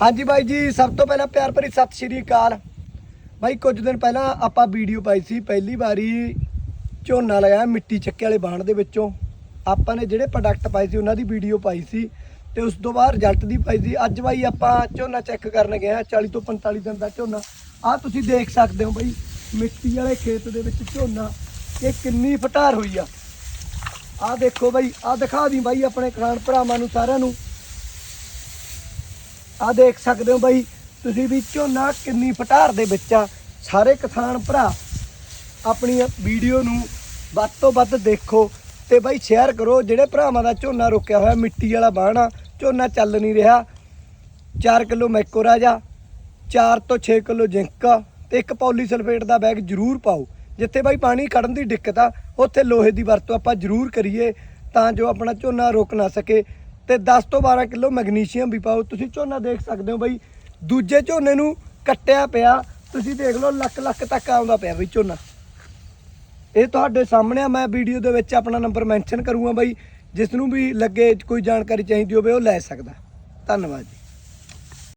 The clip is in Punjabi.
ਹਾਂਜੀ ਬਾਈ ਜੀ, ਸਭ ਤੋਂ ਪਹਿਲਾਂ ਪਿਆਰ ਭਰੀ ਸਤਿ ਸ਼੍ਰੀ ਅਕਾਲ। ਬਾਈ, ਕੁਝ ਦਿਨ ਪਹਿਲਾਂ ਆਪਾਂ ਵੀਡੀਓ ਪਾਈ ਸੀ, ਪਹਿਲੀ ਵਾਰੀ ਝੋਨਾ ਲਗਾਇਆ ਮਿੱਟੀ ਚੱਕੇ ਵਾਲੇ ਬਾਣ ਦੇ ਵਿੱਚੋਂ। ਆਪਾਂ ਨੇ ਜਿਹੜੇ ਪ੍ਰੋਡਕਟ ਪਾਏ ਸੀ, ਉਹਨਾਂ ਦੀ ਵੀਡੀਓ ਪਾਈ ਸੀ ਤੇ ਉਸ ਤੋਂ ਬਾਅਦ ਰਿਜ਼ਲਟ ਦੀ ਪਾਈ ਸੀ। ਅੱਜ ਬਾਈ ਆਪਾਂ ਝੋਨਾ ਚੈੱਕ ਕਰਨ ਗਏ ਆ 40 ਤੋਂ 45 ਦਿਨ ਦਾ ਝੋਨਾ। ਆਹ ਤੁਸੀਂ ਦੇਖ ਸਕਦੇ ਹੋ ਬਾਈ, ਮਿੱਟੀ ਵਾਲੇ ਖੇਤ ਦੇ ਵਿੱਚ ਝੋਨਾ ਇਹ ਕਿੰਨੀ ਫਟਾਰ ਹੋਈ ਆ। ਆਹ ਦੇਖੋ ਬਾਈ, ਆਹ ਦਿਖਾ ਦੀ ਬਾਈ ਆਪਣੇ ਕਿਸਾਨ ਭਰਾਵਾਂ ਨੂੰ ਸਾਰਿਆਂ ਨੂੰ। ਆ ਦੇਖ ਸਕਦੇ ਹੋ ਬਾਈ, ਤੁਸੀਂ ਵੀ ਝੋਨਾ ਕਿੰਨੀ ਫਟਾਰ ਦੇ ਵਿੱਚ ਆ। ਸਾਰੇ ਕਿਸਾਨ ਭਰਾ ਆਪਣੀ ਵੀਡੀਓ ਨੂੰ ਵੱਧ ਤੋਂ ਵੱਧ ਦੇਖੋ ਤੇ ਬਾਈ ਸ਼ੇਅਰ ਕਰੋ, ਜਿਹੜੇ ਭਰਾਵਾਂ ਦਾ ਝੋਨਾ ਰੁਕਿਆ ਹੋਇਆ ਮਿੱਟੀ ਵਾਲਾ ਬਾਣਾ ਝੋਨਾ ਚੱਲ ਨਹੀਂ ਰਿਹਾ। 4 ਕਿਲੋ ਮੈਕੋਰਾਜਾ 4 ਤੋਂ 6 ਕਿਲੋ ਜ਼ਿੰਕ ਤੇ ਇੱਕ ਪੌਲੀ ਸਲਫੇਟ ਦਾ ਬੈਗ ਜ਼ਰੂਰ ਪਾਓ। ਜਿੱਥੇ ਬਾਈ ਪਾਣੀ ਕੱਢਣ ਦੀ ਦਿੱਕਤ ਆ, ਉੱਥੇ ਲੋਹੇ ਦੀ ਵਰਤੋਂ ਆਪਾਂ ਜ਼ਰੂਰ ਕਰੀਏ ਤਾਂ ਜੋ ਆਪਣਾ ਝੋਨਾ ਰੁਕ ਨਾ ਸਕੇ। ਤੇ 10 ਤੋਂ 12 ਕਿਲੋ ਮੈਗਨੀਸ਼ੀਅਮ ਵੀ ਪਾਓ। ਤੁਸੀਂ ਝੋਨਾ ਦੇਖ ਸਕਦੇ ਹੋ ਬਈ, ਦੂਜੇ ਝੋਨੇ ਨੂੰ ਕੱਟਿਆ ਪਿਆ। ਤੁਸੀਂ ਦੇਖ ਲਓ, ਲੱਖ ਲੱਖ ਤੱਕ ਆਉਂਦਾ ਪਿਆ ਬਈ ਝੋਨਾ। ਇਹ ਤੁਹਾਡੇ ਸਾਹਮਣੇ ਆ, ਮੈਂ ਵੀਡੀਓ ਦੇ ਵਿੱਚ ਆਪਣਾ ਨੰਬਰ ਮੈਂਸ਼ਨ ਕਰੂੰਗਾ ਬਾਈ, ਜਿਸ ਨੂੰ ਵੀ ਲੱਗੇ ਕੋਈ ਜਾਣਕਾਰੀ ਚਾਹੀਦੀ ਹੋਵੇ, ਉਹ ਲੈ ਸਕਦਾ। ਧੰਨਵਾਦ ਜੀ।